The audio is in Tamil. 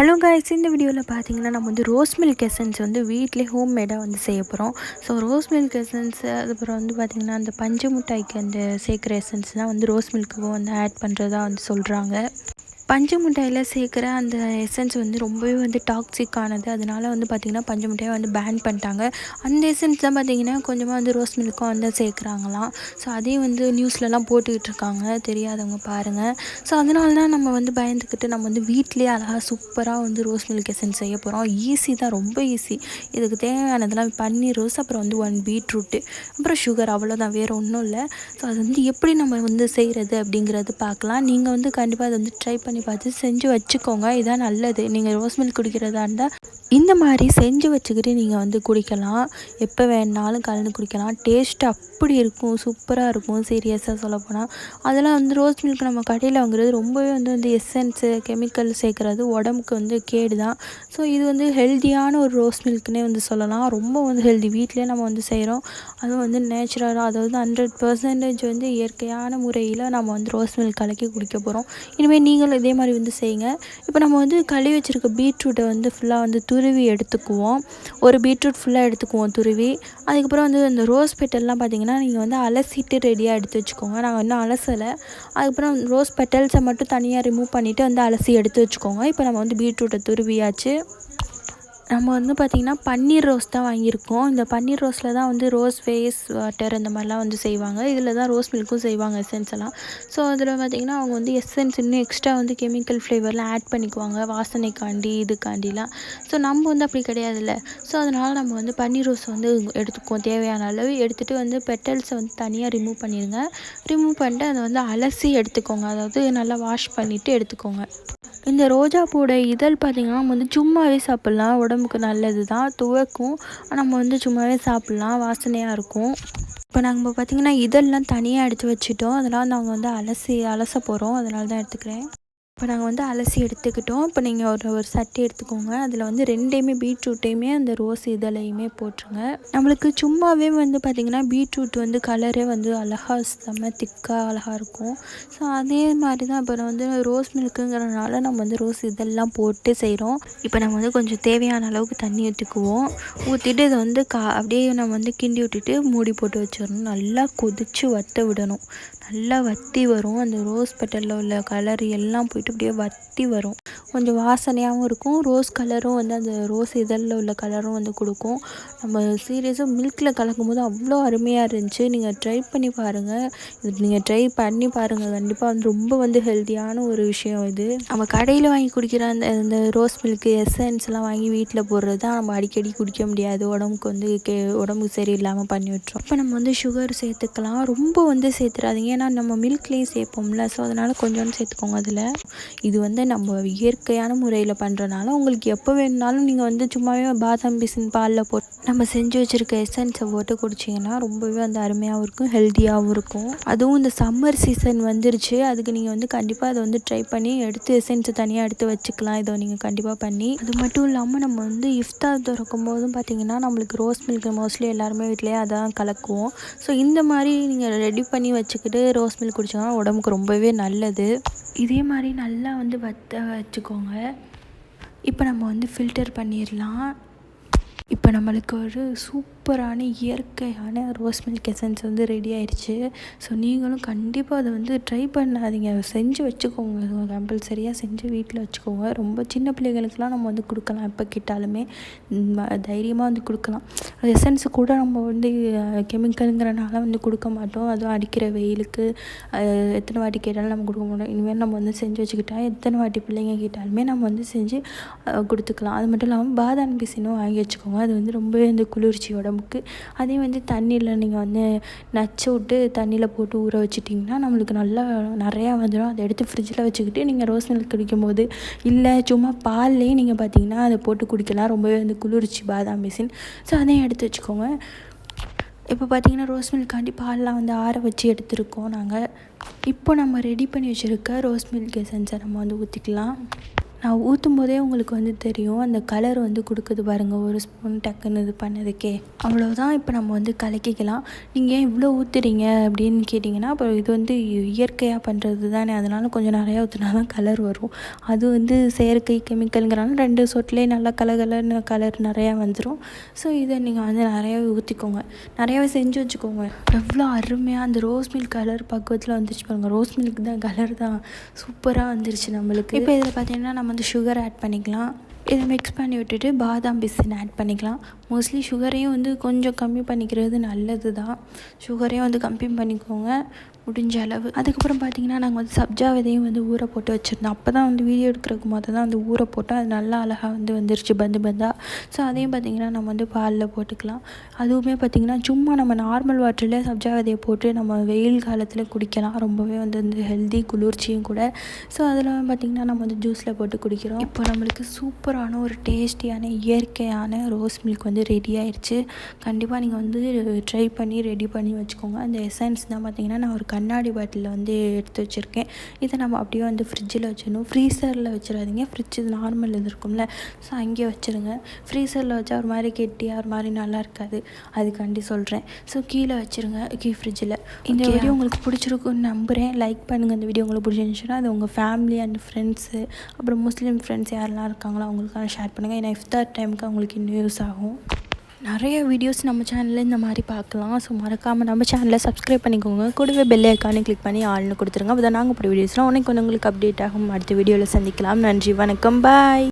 ஹலோ காய்ஸ் இந்த வீடியோவில் பார்த்தீங்கன்னா நம்ம வந்து ரோஸ் மில்க் எசன்ஸ் வந்து வீட்டிலே ஹோம் மேடாக வந்து செய்ய போகிறோம் ஸோ ரோஸ் மில்க் எசன்ஸ் அதுக்கப்புறம் வந்து பார்த்திங்கன்னா அந்த பஞ்சு மிட்டாய்க்கு அந்த சேர்க்குற எசன்ஸ் தான் வந்து ரோஸ் மில்க்கு வந்து ஆட் பண்ணுறதா வந்து சொல்கிறாங்க பஞ்சு மிட்டாயில் சேர்க்குற அந்த எசன்ஸ் வந்து ரொம்பவே வந்து டாக்ஸிக்கானது அதனால வந்து பார்த்திங்கன்னா பஞ்சு மிட்டாயை வந்து பேன் பண்ணிட்டாங்க. அந்த எசன்ஸ் தான் பார்த்திங்கன்னா கொஞ்சமாக வந்து ரோஸ் மில்க்கும் வந்து சேர்க்குறாங்களாம். ஸோ அதையும் வந்து நியூஸ்லலாம் போட்டுக்கிட்டு இருக்காங்க. தெரியாதவங்க பாருங்கள் ஸோ அதனால தான் நம்ம வந்து பயந்துக்கிட்டு நம்ம வந்து வீட்டிலேயே அழகாக சூப்பராக வந்து ரோஸ் மில்க் எசன்ஸ் செய்ய போகிறோம் ஈஸி தான் ரொம்ப ஈஸி இதுக்கு தேவையானதெல்லாம் பன்னீர் ரோஸ் அப்புறம் வந்து ஒன் பீட்ரூட்டு அப்புறம் சுகர் அவ்வளோதான் வேறு ஒன்றும் இல்லை. ஸோ அது வந்து எப்படி நம்ம வந்து செய்கிறது அப்படிங்கிறது பார்க்கலாம். நீங்கள் வந்து கண்டிப்பாக அதை வந்து ட்ரை பண்ணி பார்த்து செஞ்சு வச்சுக்கோங்க. இதான் நல்லது. நீங்கள் ரோஸ் மில்க் குடிக்கிறதா இருந்தால் இந்த மாதிரி செஞ்சு வச்சுக்கிட்டு நீங்கள் வந்து குடிக்கலாம். எப்போ வேணாலும் கலந்து குடிக்கலாம். டேஸ்ட் அப்படி இருக்கும். சூப்பராக இருக்கும். சீரியஸாக சொல்லப்போனால் அதெல்லாம் வந்து ரோஸ் மில்க் நம்ம கடையில் வாங்குறது ரொம்பவே வந்து வந்து எசன்ஸு கெமிக்கல் சேர்க்குறது உடம்புக்கு வந்து கேடு தான் ஸோ இது வந்து ஹெல்த்தியான ஒரு ரோஸ் மில்க்னே வந்து சொல்லலாம். ரொம்ப வந்து ஹெல்தி வீட்டிலே நம்ம வந்து செய்கிறோம் அதுவும் வந்து நேச்சுரலாக அதாவது ஹண்ட்ரட் பர்சன்டேஜ் வந்து இயற்கையான முறையில் நம்ம வந்து ரோஸ் மில்க் கலக்கி குடிக்க போகிறோம் இனிமேல் நீங்களும் இதே அதே மாதிரி வந்து செய்யுங்க. இப்போ நம்ம வந்து கழுவி வச்சுருக்க பீட்ரூட்டை வந்து ஃபுல்லாக வந்து துருவி எடுத்துக்குவோம். ஒரு பீட்ரூட் ஃபுல்லாக எடுத்துக்குவோம் துருவி. அதுக்கப்புறம் வந்து இந்த ரோஸ் பெட்டல்லாம் பார்த்தீங்கன்னா நீங்கள் வந்து அலசிட்டு ரெடியாக எடுத்து வச்சுக்கோங்க. நாங்கள் இன்னும் அலசலை. அதுக்கப்புறம் ரோஸ் பெட்டல்ஸை மட்டும் தனியாக ரிமூவ் பண்ணிவிட்டு வந்து அலசி எடுத்து வச்சுக்கோங்க. இப்போ நம்ம வந்து பீட்ரூட்டை துருவியாச்சு. நம்ம வந்து பார்த்திங்கன்னா பன்னீர் ரோஸ் தான் வாங்கியிருக்கோம். இந்த பன்னீர் ரோஸில் தான் வந்து ரோஸ் ஃபேஸ் வாட்டர் இந்த மாதிரிலாம் வந்து செய்வாங்க. இதில் தான் ரோஸ் மில்க்கும் செய்வாங்க எசன்ஸ் எல்லாம். ஸோ அதில் பார்த்திங்கன்னா அவங்க வந்து எசன்ஸ் இன்னும் எக்ஸ்ட்ரா வந்து கெமிக்கல் ஃப்ளேவர்லாம் ஆட் பண்ணிக்குவாங்க. வாசனைக்காண்டி இதுக்காண்டிலாம். ஸோ நம்ம வந்து அப்படி கிடையாதுல்ல. ஸோ அதனால் நம்ம வந்து பன்னீர் ரோஸ் வந்து எடுத்துக்குவோம். தேவையான அளவு எடுத்துகிட்டு வந்து பெட்டல்ஸை வந்து தனியாக ரிமூவ் பண்ணிடுங்க ரிமூவ் பண்ணிட்டு அதை வந்து அலசி எடுத்துக்கோங்க. அதாவது நல்லா வாஷ் பண்ணிவிட்டு எடுத்துக்கோங்க. இந்த ரோஜா பூவோட இதழ் பார்த்திங்கன்னா நம்ம வந்து சும்மாவே சாப்பிட்லாம். உடம்புக்கு நல்லது தான் துவக்கும் நம்ம வந்து சும்மாவே சாப்பிட்லாம். வாசனையாக இருக்கும். இப்போ நாங்கள் பார்த்திங்கன்னா இதெல்லாம் தனியாக எடுத்து வச்சுட்டோம். அதெல்லாம் நாங்கள் வந்து அலசி அலச போகிறோம் அதனால தான் எடுத்துக்கிறேன். இப்போ நாங்கள் வந்து அலசி எடுத்துக்கிட்டோம். இப்போ நீங்கள் ஒரு ஒரு சட்டி எடுத்துக்கோங்க. அதில் வந்து ரெண்டையுமே பீட்ரூட்டையுமே அந்த ரோஸ் இதழையுமே போட்டுருங்க. நம்மளுக்கு சும்மாவே வந்து பார்த்திங்கன்னா பீட்ரூட் வந்து கலரே வந்து அழகாக செம்ம திக்காக அழகாக இருக்கும். ஸோ அதே மாதிரி தான் இப்போ வந்து ரோஸ் மில்க்குங்கிறனால நம்ம வந்து ரோஸ் இதெல்லாம் போட்டு செய்கிறோம். இப்போ நம்ம வந்து கொஞ்சம் தேவையான அளவுக்கு தண்ணி ஊற்றிக்குவோம். ஊற்றிட்டு இதை வந்து கா அப்படியே நம்ம வந்து கிண்டி விட்டுட்டு மூடி போட்டு வச்சிடணும். நல்லா கொதித்து வற்ற விடணும். நல்லா வத்தி வரும். அந்த ரோஸ் பெட்டலில் உள்ள கலர் எல்லாம் போயிட்டு அப்படியே வத்தி வரும். கொஞ்சம் வாசனையாகவும் இருக்கும். ரோஸ் கலரும் வந்து அந்த ரோஸ் இதழில் உள்ள கலரும் வந்து கொடுக்கும். நம்ம சீரியஸாக மில்கில் கலக்கும் போது அவ்வளோ அருமையாக இருந்துச்சு. நீங்கள் ட்ரை பண்ணி பாருங்கள் இது நீங்கள் ட்ரை பண்ணி பாருங்கள் கண்டிப்பாக வந்து ரொம்ப வந்து ஹெல்த்தியான ஒரு விஷயம் இது. நம்ம கடையில் வாங்கி குடிக்கிற அந்த அந்த ரோஸ் மில்க்கு எசன்ஸ்லாம் வாங்கி வீட்டில் போடுறது தான் நம்ம அடிக்கடி குடிக்க முடியாது. உடம்புக்கு வந்து கே உடம்புக்கு சரியில்லாமல் பண்ணி விட்டுரும். இப்போ நம்ம வந்து சுகர் சேர்த்துக்கலாம். ரொம்ப வந்து சேர்த்துறாதீங்க. ஏன்னா நம்ம மில்க்லேயும் சேர்ப்போம்ல. ஸோ அதனால் கொஞ்சோண்டு சேர்த்துக்கோங்க அதில். இது வந்து நம்ம இயற்கை இயற்கையான முறையில் பண்ணுறனால உங்களுக்கு எப்போ வேணுனாலும் நீங்கள் வந்து சும்மாவே பாதாம் பிசின் பாலில் போட்டு நம்ம செஞ்சு வச்சுருக்க எசன்ஸை போட்டு குடிச்சிங்கன்னா ரொம்பவே வந்து அருமையாகவும் இருக்கும் ஹெல்த்தியாகவும் இருக்கும். அதுவும் இந்த சம்மர் சீசன் வந்துருச்சு அதுக்கு நீங்கள் வந்து கண்டிப்பாக அதை வந்து ட்ரை பண்ணி எடுத்து எசன்ஸை தனியாக எடுத்து வச்சுக்கலாம் இதை நீங்கள் கண்டிப்பாக பண்ணி. அது மட்டும் இல்லாமல் நம்ம வந்து இஃப்தார் திறக்கும் போதும் பார்த்திங்கன்னா நம்மளுக்கு ரோஸ் மில்க் மோஸ்ட்லி எல்லாருமே வீட்லேயே அதான் கலக்குவோம். ஸோ இந்த மாதிரி நீங்கள் ரெடி பண்ணி வச்சுக்கிட்டு ரோஸ் மில்க் குடிச்சிங்கன்னா உடம்புக்கு ரொம்பவே நல்லது. இதே மாதிரி நல்லா வந்து வத்த வச்சுக்கோ வச்சுக்கோங்க. இப்போ நம்ம வந்து ஃபில்டர் பண்ணிடலாம் இப்போ நம்மளுக்கு ஒரு சூப்பரான இயற்கையான ரோஸ் மில்க் எசன்ஸ் வந்து ரெடி ஆயிடுச்சு ஸோ நீங்களும் கண்டிப்பாக அதை வந்து ட்ரை பண்ணாதீங்க. செஞ்சு வச்சுக்கோங்க. கம்பல்சரியாக செஞ்சு வீட்டில் வச்சுக்கோங்க. ரொம்ப சின்ன பிள்ளைகளுக்கெலாம் நம்ம வந்து கொடுக்கலாம். எப்போ கேட்டாலுமே. தைரியமாக வந்து கொடுக்கலாம். எசன்ஸு கூட நம்ம வந்து கெமிக்கலுங்கிறனால வந்து கொடுக்க மாட்டோம். அதுவும் அடிக்கிற வெயிலுக்கு எத்தனை வாட்டி கேட்டாலும் நம்ம கொடுக்க மாட்டோம். இனிமேல் நம்ம வந்து செஞ்சு வச்சுக்கிட்டா எத்தனை வாட்டி பிள்ளைங்க கேட்டாலுமே நம்ம வந்து செஞ்சு கொடுத்துக்கலாம். அது மட்டும் இல்லாமல் பாதாம் பிசினும் வாங்கி வச்சுக்கோங்க. அது வந்து ரொம்பவே வந்து குளிர்ச்சி உடம்புக்கு அதே வந்து தண்ணியில் நீங்கள் வந்து நச்சு விட்டு தண்ணியில் போட்டு ஊற வச்சிட்டிங்கன்னா நம்மளுக்கு நல்லா நிறையா வந்துடும் அதை எடுத்து ஃப்ரிட்ஜில் வச்சுக்கிட்டு நீங்கள் ரோஸ் மில்க் குடிக்கும்போது இல்லை சும்மா பால்லேயே நீங்கள் பார்த்தீங்கன்னா அதை போட்டு குடிக்கலாம். ரொம்பவே வந்து குளிர்ச்சி பாதாம் பிசின். ஸோ அதையும் எடுத்து வச்சுக்கோங்க. இப்போ பார்த்தீங்கன்னா ரோஸ் மில்காண்டி பால்லாம் வந்து ஆற வச்சு எடுத்துருக்கோம் நாங்கள் இப்போ நம்ம ரெடி பண்ணி வச்சுருக்க ரோஸ் மில்க் எசன்ஸை நம்ம வந்து ஊற்றிக்கலாம் நான் ஊற்றும் போதே உங்களுக்கு வந்து தெரியும் அந்த கலர் வந்து கொடுக்குது பாருங்கள் ஒரு ஸ்பூன் டக்குன்னு இது பண்ணதுக்கே. அவ்வளோதான் இப்போ நம்ம வந்து கலக்கிக்கலாம். நீங்கள் ஏன் இவ்வளோ ஊற்றுறீங்க அப்படின்னு கேட்டிங்கன்னா அப்புறம் இது வந்து இயற்கையாக பண்ணுறது தானே. அதனால் கொஞ்சம் நிறையா ஊற்றினா தான் கலர் வரும். அது வந்து செயற்கை கெமிக்கலுங்கிறனால ரெண்டு சொட்டிலே நல்லா கலர் கலர்னு கலர் நிறையா வந்துடும் ஸோ இதை நீங்கள் வந்து நிறையாவே ஊற்றிக்கோங்க நிறையாவே செஞ்சு வச்சுக்கோங்க. எவ்வளோ அருமையாக அந்த ரோஸ் மில்க் கலர் பக்குவத்தில் வந்துருச்சு பாருங்கள் ரோஸ் மில்க் தான் கலர் தான். சூப்பராக வந்துருச்சு நம்மளுக்கு. இப்போ இதில் பார்த்தீங்கன்னா நம்ம வந்து சுகர் ஆட் பண்ணிக்கலாம். இதை மிக்ஸ் பண்ணி விட்டுட்டு பாதாம் பிசின் ஆட் பண்ணிக்கலாம். மோஸ்ட்லி சுகரையும் வந்து கொஞ்சம் கம்மி பண்ணிக்கிறது நல்லது தான் சுகரையும் வந்து கம்மி பண்ணிக்கோங்க. முடிஞ்ச அளவு. அதுக்கப்புறம் பார்த்திங்கன்னா நாங்கள் வந்து சப்ஜா விதையும் வந்து ஊற போட்டு வச்சுருந்தோம். அப்போ தான் வந்து வீடியோ எடுக்கிறதுக்கு மொதல் தான் வந்து ஊற போட்டோம். அது நல்லா அழகாக வந்து வந்துருச்சு பந்து பந்தாக ஸோ அதையும் பார்த்திங்கன்னா நம்ம வந்து பாலில் போட்டுக்கலாம். அதுவுமே பார்த்திங்கன்னா சும்மா நம்ம நார்மல் வாட்டரில் சப்ஜா விதையை போட்டு நம்ம வெயில் காலத்தில் குடிக்கலாம். ரொம்பவே வந்து வந்து ஹெல்தி குளிர்ச்சியும் கூட. ஸோ அதில் பார்த்திங்கன்னா நம்ம வந்து ஜூஸில் போட்டு குடிக்கிறோம். இப்போ நம்மளுக்கு சூப்பராக சூப்பரான ஒரு டேஸ்டியான இயற்கையான ரோஸ் மில்க் வந்து ரெடி ஆயிடுச்சு கண்டிப்பாக நீங்கள் வந்து ட்ரை பண்ணி ரெடி பண்ணி வச்சுக்கோங்க. அந்த எசன்ஸ் தான் பார்த்திங்கன்னா நான் ஒரு கண்ணாடி பாட்டிலில் வந்து எடுத்து வச்சுருக்கேன். இதை நம்ம அப்படியே வந்து ஃப்ரிட்ஜில் வச்சிடணும். ஃப்ரீசரில் வச்சிடாதீங்க. ஃப்ரிட்ஜ் நார்மல் இது இருக்கும்ல. ஸோ அங்கேயே வச்சுருங்க. ஃப்ரீசரில் வச்சா ஒரு மாதிரி கெட்டியாக ஒரு மாதிரி நல்லா இருக்காது. அதுக்காண்டி சொல்கிறேன் ஸோ கீழே வச்சுருங்க. கீ ஃப்ரிட்ஜில் இந்த வீடியோ உங்களுக்கு பிடிச்சிருக்குன்னு நம்புகிறேன் லைக் பண்ணுங்கள் இந்த வீடியோ உங்களுக்கு பிடிச்சிருந்துச்சுன்னா அது உங்கள் ஃபேமிலி அண்ட் ஃப்ரெண்ட்ஸு அப்புறம் முஸ்லீம் ஃப்ரெண்ட்ஸ் யாரெல்லாம் இருக்காங்களோ அவங்களுக்காக ஷேர் பண்ணுங்கள் ஏன்னா இஃப்தார் டைமுக்கு அவங்களுக்கு இன்னும் யூஸ் ஆகும். நிறைய வீடியோஸ் நம்ம சேனலில் இந்த மாதிரி பார்க்கலாம். ஸோ மறக்காமல் நம்ம சேனலை சப்ஸ்கிரைப் பண்ணிக்கோங்க. கூடவே பெல் ஐக்கானே கிளிக் பண்ணி ஆள்னு கொடுத்துருங்க. அப்போ தான் நாங்கள் போகிற வீடியோஸ்லாம் உனக்கு வந்து உங்களுக்கு அப்டேட் ஆகும். அடுத்த வீடியோவில் சந்திக்கலாம். நன்றி வணக்கம். பாய்